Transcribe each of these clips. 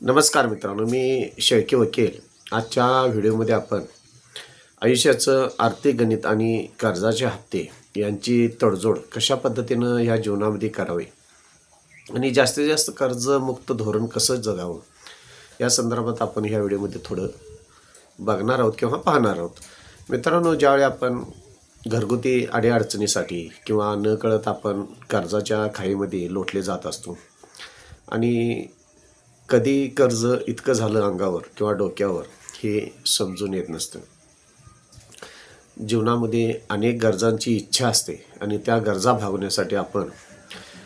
नमस्कार मित्रांनो मी शेळके वकील. आजच्या व्हिडिओमध्ये आपण आयुष्याचं आर्थिक गणित आणि कर्जाचे हप्ते यांची तडजोड कशा पद्धतीनं ह्या जीवनामध्ये करावे आणि जास्तीत जास्त कर्जमुक्त धोरण कसं जगावं या संदर्भात आपण ह्या व्हिडिओमध्ये थोडं बघणार आहोत किंवा पाहणार आहोत. मित्रांनो ज्यावेळी आपण घरगुती अडीअडचणीसाठी किंवा न कळत आपण कर्जाच्या खाईमध्ये लोटले जात असतो आणि कधी कर्ज इतकं झालं अंगावर किंवा डोक्यावर हे समजून येत नसतं. जीवनामध्ये अनेक गरजांची इच्छा असते आणि त्या गरजा भागवण्यासाठी आपण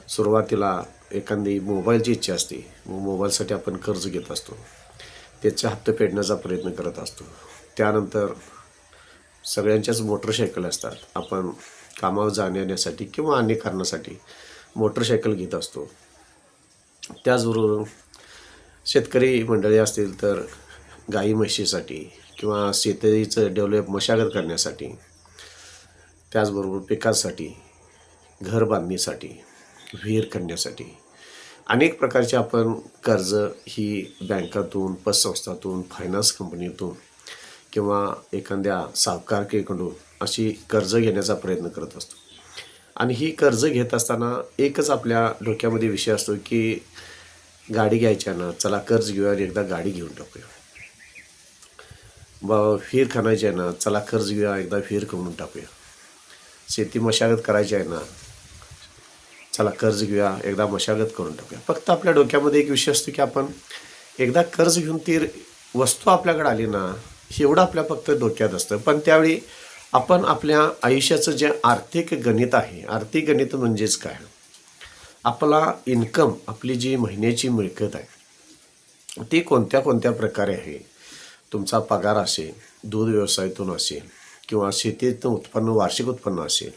सुरुवातीला एखादी मोबाईलची इच्छा असते. मग मोबाईलसाठी आपण कर्ज घेत असतो. त्याचे हप्ते फेडण्याचा प्रयत्न करत असतो. त्यानंतर सगळ्यांच्याच मोटरसायकल असतात. आपण कामावर जाण्यासाठी किंवा अनेक कारणासाठी मोटरसायकल घेत असतो. त्याचबरोबर शेतकरी मंडळी असतील तर गाई म्हशीसाठी किंवा शेतीचं डेव्हलप मशागत करण्यासाठी त्याचबरोबर पिकासाठी घर बांधणीसाठी विहीर करण्यासाठी अनेक प्रकारचे आपण कर्ज ही बँकातून पतसंस्थातून फायनान्स कंपनीतून किंवा एखाद्या सावकारकेकडून अशी कर्ज घेण्याचा प्रयत्न करत असतो. आणि ही कर्ज घेत असताना एकच आपल्या डोक्यामध्ये विषय असतो की गाडी घ्यायच्या ना चला कर्ज घेऊया आणि एकदा गाडी घेऊन टाकूया. बाबा फिर खाणायची आहे ना चला कर्ज घेऊया एकदा फिर करून टाकूया. शेती मशागत करायची आहे ना चला कर्ज घेऊया एकदा मशागत करून टाकूया. फक्त आपल्या डोक्यामध्ये एक विषय असतो की आपण एकदा कर्ज घेऊन ती वस्तू आपल्याकडे आली ना एवढं आपल्या फक्त डोक्यात असतं. पण त्यावेळी आपण आपल्या आयुष्याचं जे आर्थिक गणित आहे आर्थिक गणित म्हणजेच काय? आपला इन्कम आपली जी महिन्याची मिळकत आहे ती कोणत्या कोणत्या प्रकारे आहे? तुमचा पगार असेल दूध व्यवसायातून असेल किंवा शेतीतून उत्पन्न वार्षिक उत्पन्न असेल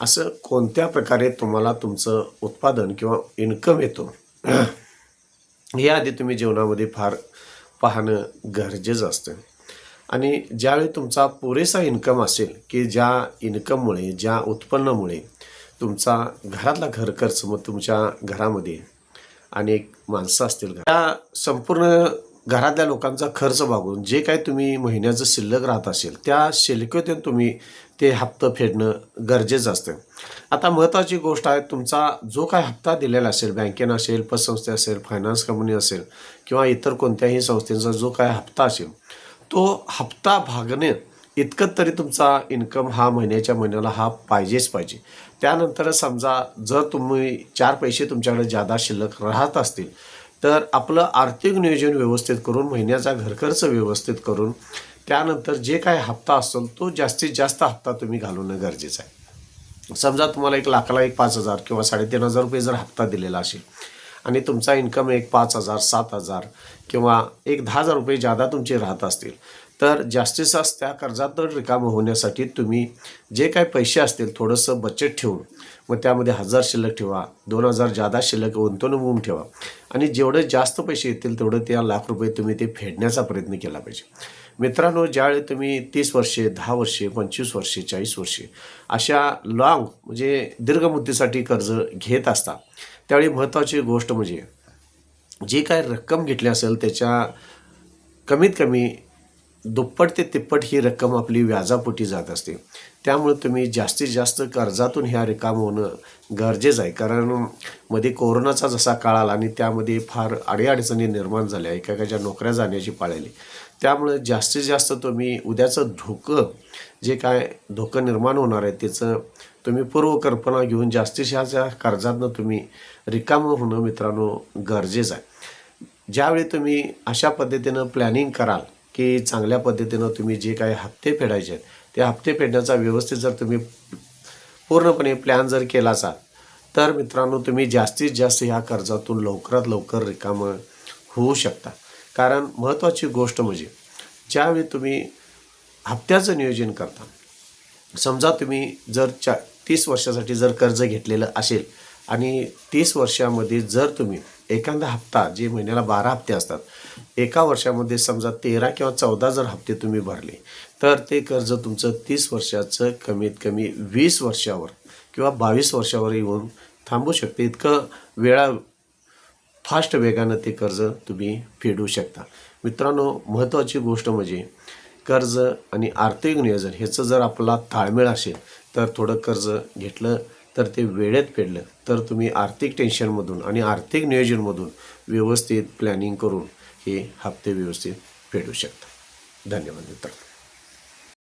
असं कोणत्या प्रकारे तुम्हाला तुमचं उत्पादन किंवा इन्कम येतो? हे आधी तुम्ही जीवनामध्ये फार पाहणं गरजेचं असतं. आणि ज्यावेळी तुमचा पुरेसा इन्कम असेल की ज्या इन्कममुळे ज्या उत्पन्नामुळे तुमचा घरातला घर खर्च मग तुमच्या घरामध्ये अनेक माणसं असतील त्या संपूर्ण घरातल्या लोकांचा खर्च बघून जे काही तुम्ही महिन्याचं शिल्लक राहत असेल त्या शिल्लकेतून तुम्ही ते हप्ता फेडणं गरजेचं असतं. आता महत्त्वाची गोष्ट आहे तुमचा जो काय हप्ता दिलेला असेल बँकेनं असेल पतसंस्थे असेल फायनान्स कंपनी असेल किंवा इतर कोणत्याही संस्थेचा जो काय हप्ता असेल तो हप्ता भागणे इतकं तरी तुमचा इन्कम हा महिन्याच्या महिन्याला हा पाहिजेच पाहिजे. त्यानंतर समजा जर तुम्ही चार पैसे तुमच्याकडे जादा शिल्लक राहत असतील तर आपलं आर्थिक नियोजन व्यवस्थित करून महिन्याचा घरखर्च व्यवस्थित करून त्यानंतर जे काय हप्ता असेल तो जास्तीत जास्त हप्ता तुम्ही घालवणं गरजेचं आहे. समजा तुम्हाला एक लाखाला एक पाच हजार किंवा साडेतीन हजार रुपये जर हप्ता दिलेला असेल आणि तुमचा इन्कम एक पाच हजार सात हजार किंवा एक दहा हजार रुपये जादा तुमचे राहत असतील तर जास्तीत जास्त त्या कर्जातून रिकामं होण्यासाठी तुम्ही जे काही पैसे असतील थोडंसं बचत ठेवून मग त्यामध्ये हजार शिल्लक ठेवा दोन हजार जादा शिल्लक गुंतवणूक ठेवा. आणि जेवढे जास्त पैसे येतील तेवढं त्या लाख रुपये तुम्ही ते फेडण्याचा प्रयत्न केला पाहिजे. मित्रांनो ज्यावेळी तुम्ही तीस वर्षे दहा वर्षे पंचवीस वर्षे चाळीस वर्षे अशा लाँग म्हणजे दीर्घ मुदतीसाठी कर्ज घेत असता त्यावेळी महत्त्वाची गोष्ट म्हणजे जी काय रक्कम घेतली असेल त्याच्या कमीत कमी दुप्पट ते तिप्पट ही रक्कम आपली व्याजापोटी जात असते. त्यामुळे तुम्ही जास्तीत जास्त कर्जातून ह्या रिकाम होणं गरजेचं आहे. कारण मध्ये कोरोनाचा जसा काळ आला आणि त्यामध्ये फार अडीअडचणी निर्माण झाल्या एकेकाच्या नोकऱ्या जाण्याची पाळली. त्यामुळे जास्तीत जास्त तुम्ही उद्याचं धोकं जे काय धोकं निर्माण होणार आहे त्याचं तुम्ही पूर्वकल्पना घेऊन जास्तीत जास्त कर्जातनं तुम्ही रिकामं होणं मित्रांनो गरजेचं आहे. ज्यावेळी तुम्ही अशा पद्धतीनं प्लॅनिंग कराल की चांगल्या पद्धतीनं तुम्ही जे काही हप्ते फेडायचे आहेत ते हप्ते फेडण्याचा व्यवस्थित जर तुम्ही पूर्णपणे प्लॅन जर केला असाल तर मित्रांनो तुम्ही जास्तीत जास्त ह्या कर्जातून लवकरात लवकर रिकामं होऊ शकता. कारण महत्त्वाची गोष्ट म्हणजे ज्यावेळी तुम्ही हप्त्याचं नियोजन करता समजा तुम्ही जर चा तीस वर्षासाठी जर कर्ज घेतलेलं असेल आणि तीस वर्षामध्ये जर तुम्ही एखादा हप्ता जे महिन्याला बारा हप्ते असतात एका वर्षामध्ये समजा तेरा किंवा चौदा जर हप्ते तुम्ही भरले तर ते कर्ज तुमचं तीस वर्षाचं कमीत कमी वीस वर्षावर किंवा बावीस वर्षावर येऊन थांबू शकते. इतकं वेळा फास्ट वेगानं ते कर्ज तुम्ही फेडू शकता. मित्रांनो महत्त्वाची गोष्ट म्हणजे कर्ज आणि आर्थिक नियोजन ह्याचं जर आपला ताळमेळ असेल तर थोडं कर्ज घेतलं तर ते वेळेत फेडलं तर तुम्ही आर्थिक टेन्शनमधून आणि आर्थिक नियोजनमधून व्यवस्थित प्लॅनिंग करून हे हप्ते व्यवस्थित फेडू शकता. धन्यवाद मित्रांनो.